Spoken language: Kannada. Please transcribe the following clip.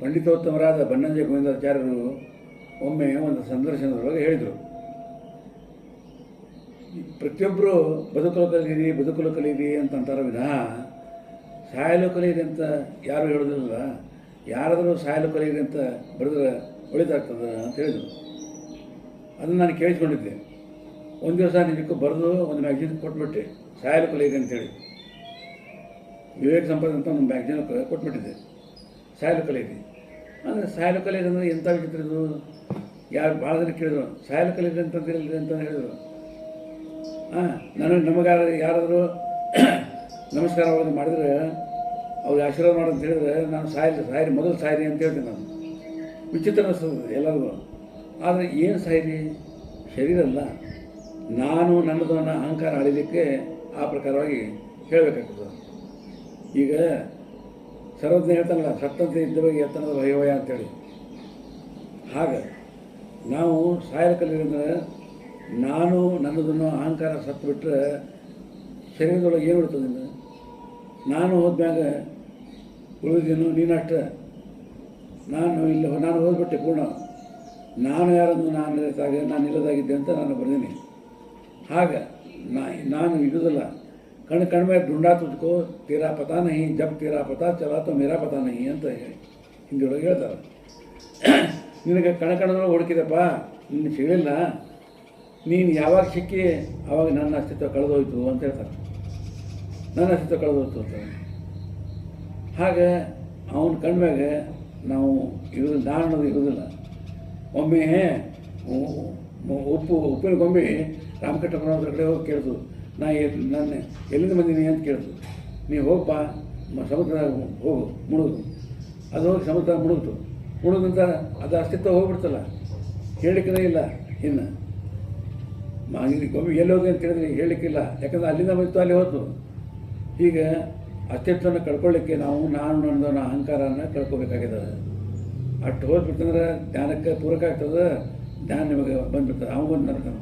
ಪಂಡಿತೋತ್ತಮರಾದ ಬನ್ನಂಜೆ ಗೋವಿಂದಾಚಾರ್ಯರು ಒಮ್ಮೆ ಒಂದು ಸಂದರ್ಶನದೊಳಗೆ ಹೇಳಿದರು. ಪ್ರತಿಯೊಬ್ಬರು ಬದುಕಲು ಕಲೀರಿ ಬದುಕಲು ಕಲೀರಿ ಅಂತ ಅಂತಾರ ಸಾಯಲು ಕಲೀರಿ ಅಂತ ಯಾರು ಹೇಳೋದಿಲ್ಲ ಯಾರಾದರೂ ಸಾಯಲು ಕಲೀರಿ ಅಂತ ಬರೆದ್ರೆ ಒಳಿತಾಗ್ತದೆ ಅಂತ ಹೇಳಿದರು. ಅದನ್ನು ನಾನು ಕೇಳಿಸ್ಕೊಂಡಿದ್ದೆ. ಒಂದು ದಿವಸ ನಿಜಕ್ಕೂ ಬರೆದು ಒಂದು ಮ್ಯಾಗ್ಜಿನ್ ಕೊಟ್ಬಿಟ್ಟೆ, ಸಾಯಲು ಕಲೀರಿ ಅಂತೇಳಿ ವಿವೇಕ್ ಸಂಪದ ಅಂತ ಒಂದು ಮ್ಯಾಗ್ಝಿನ್ ಕೊಟ್ಬಿಟ್ಟಿದ್ದೆ. ಸಾಯಲು ಕಲೀರಿ ಅಂದರೆ ಸಾಯಲು ಕಲೆ ಅಂದರೆ ಎಂಥ ವಿಚಿತ್ರ ಇದು? ಯಾರು ಭಾಳ ಜನ ಕೇಳಿದ್ರು, ಸಾಯಲು ಕಲೀರಿ ಅಂತ ಹೇಳಿದ್ರಿ ಅಂತ ಹೇಳಿದರು. ಹಾಂ ನನಗೆ ನಮಗಾರ ಯಾರಾದರೂ ನಮಸ್ಕಾರ ಅವ್ರಿಗೆ ಮಾಡಿದ್ರೆ, ಅವ್ರಿಗೆ ಆಶೀರ್ವಾದ ಮಾಡು ಅಂತ ಹೇಳಿದ್ರೆ ನಾನು ಸಾಯಲಿ ಸಾಯಿರಿ ಮೊದಲು ಸಾಯಿರಿ ಅಂತ ಹೇಳ್ತೀನಿ ನಾನು. ವಿಚಿತ್ರ ಅನಿಸ್ತದೆ ಎಲ್ಲರಿಗೂ. ಆದರೆ ಏನು ಸಾಯಿರಿ ಶರೀರ ಅಲ್ಲ. ನಾನು ನನ್ನದನ್ನು ಅಹಂಕಾರ ಅಳಿಲಿಕ್ಕೆ ಆ ಪ್ರಕಾರವಾಗಿ ಹೇಳಬೇಕಾಗ್ತದೆ. ಈಗ ಸರ್ವಜ್ಞ ಹೇಳ್ತಾನಲ್ಲ, ಸತ್ತಂತೆ ಇದ್ದ ಬಗ್ಗೆ ಎತ್ತನದ ಭಯವಯ ಅಂತೇಳಿ. ಹಾಗೆ, ನಾವು ಸಾಯಲ ನಾನು ನನ್ನದನ್ನು ಅಹಂಕಾರ ಸತ್ತು ಬಿಟ್ಟರೆ ಶರೀರದೊಳಗೆ ಏನು ಬಿಡ್ತದೆ? ನಾನು ಹೋದ್ಮ್ಯಾಗ ಉಳಿದೇನು ನೀನಷ್ಟ. ನಾನು ಇಲ್ಲಿ ನಾನು ಹೋದ್ಬಿಟ್ಟೆ ಪೂರ್ಣ. ನಾನು ಯಾರನ್ನು ನಾನು ಇಲ್ಲದಾಗ ನಾನು ಇಲ್ಲದಾಗಿದ್ದೆ ಅಂತ ನಾನು ಬರ್ದೀನಿ. ಹಾಗೆ ನಾನು ನಾನು ಇಡುವುದಿಲ್ಲ कण में ढूंढा तुझको, तेरा पता नहीं, जब तेरा पता चला तो ಮೇರಾ ಪತಾ नहीं ಅಂತ ಹಿಂದಿಯೊಳಗೆ ಹೇಳ್ತಾರೆ ನಿನಗೆ ಕಣ ಕಣದೊಳಗೆ ಹುಡುಕಿದಪ್ಪ ನಿನ್ನ ಸಿಗಲಿಲ್ಲ ನೀನು ಯಾವಾಗ ಸಿಕ್ಕಿ ಆವಾಗ ನನ್ನ ಅಸ್ತಿತ್ವ ಕಳೆದೋಯ್ತು ಅಂತ ಹೇಳ್ತಾರೆ ನನ್ನ ಅಸ್ತಿತ್ವ ಕಳೆದೋಯ್ತು ಅಂತ ಹಾಗೆ ಅವನ ಕಣ್ಮ್ಯಾಗ ನಾವು ಇರೋದು ನಾನು ಅನ್ನೋದು ಇರೋದಿಲ್ಲ ಒಮ್ಮೆ ಉಪ್ಪು ಉಪ್ಪಿನ ಗೊಂಬೆ ರಾಮಕೃಷ್ಣಪ್ಪನವ್ರ ಕಡೆ ಹೋಗಿ ಕೇಳ್ತು ನಾ ನನ್ನ ಎಲ್ಲಿಂದ ಬಂದೀನಿ ಅಂತ ಕೇಳಿದ್ರು ನೀವು ಹೋಗಪ್ಪ ಸಮುದ್ರ ಹೋಗು, ಮುಳುಗು. ಅದು ಹೋಗಿ ಸಮುದ್ರ ಮುಳುಗ್ತು ಮುಳುಗಂತ ಅದು ಅಸ್ತಿತ್ವ ಹೋಗ್ಬಿಡ್ತಲ್ಲ. ಹೇಳಿಕ್ಕೆ ಇಲ್ಲ ಇನ್ನು. ಮಾಗಿನ ಗೊಂಬೆ ಎಲ್ಲಿ ಹೋಗಿ ಅಂತ ಹೇಳಿದ್ರೆ ಹೇಳಿಕ್ಕಿಲ್ಲ ಯಾಕಂದ್ರೆ ಅಲ್ಲಿಂದ ಬಂತು ಅಲ್ಲಿ ಹೋತು. ಈಗ ಅಸ್ತಿತ್ವನ ಕಳ್ಕೊಳ್ಳಿಕ್ಕೆ ನಾವು, ನಾನು ನನ್ನದನ್ನ ಅಹಂಕಾರನ ಕಳ್ಕೊಬೇಕಾಗಿದೆ. ಅಷ್ಟು ಹೋದ್ಬಿಟ್ಟಂದ್ರೆ ಜ್ಞಾನಕ್ಕೆ ಪೂರಕ ಆಗ್ತದೆ, ಜ್ಞಾನ ನಿಮಗೆ ಬಂದ್ಬಿಡ್ತದೆ. ಅವನು ಬಂದು ನಡ್ತಾನೆ